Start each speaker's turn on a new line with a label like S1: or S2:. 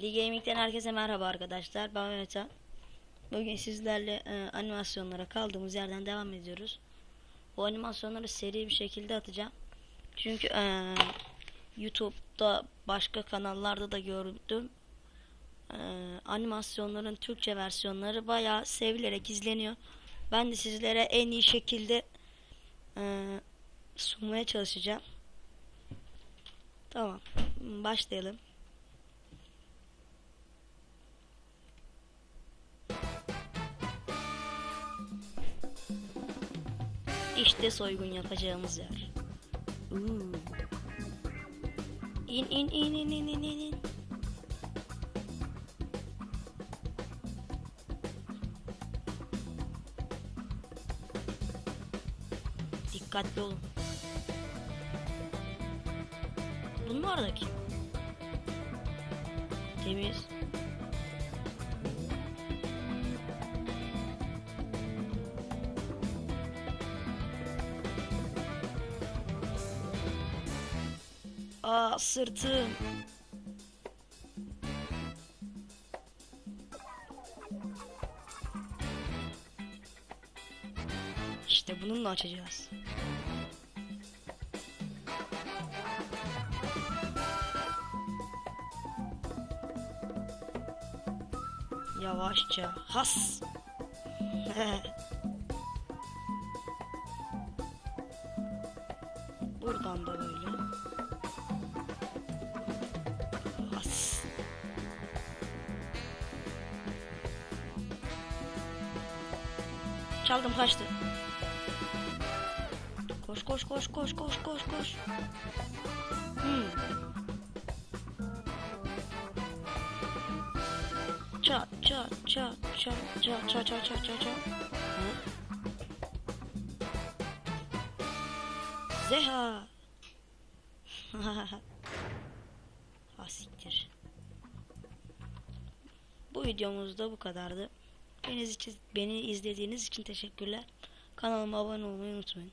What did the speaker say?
S1: Lee Gaming'den herkese merhaba arkadaşlar. Ben Mehmet Han. Bugün sizlerle e, animasyonlara kaldığımız yerden devam ediyoruz. Bu animasyonları seri bir şekilde atacağım. Çünkü e, YouTube'da başka kanallarda da gördüm. E, animasyonların Türkçe versiyonları bayağı sevilerek izleniyor. Ben de sizlere en iyi şekilde e, sunmaya çalışacağım. Tamam. Başlayalım. İşte soygun yapacağımız yer. Uuu. İn in in in in in in. Dikkatli olun. Bunlar da kim? Temiz. Aa sırtım. İşte bununla açacağız. Yavaşça. Has. Buradan da böyle. Has. Çaldım kaçtı. Koş koş koş koş koş koş koş. Hmm. Çat çat çat çat çat çat çat çat çat çat. Zeha. ha siktir. Bu videomuz da bu kadardı. Beni, beni izlediğiniz için teşekkürler. Kanalıma abone olmayı unutmayın.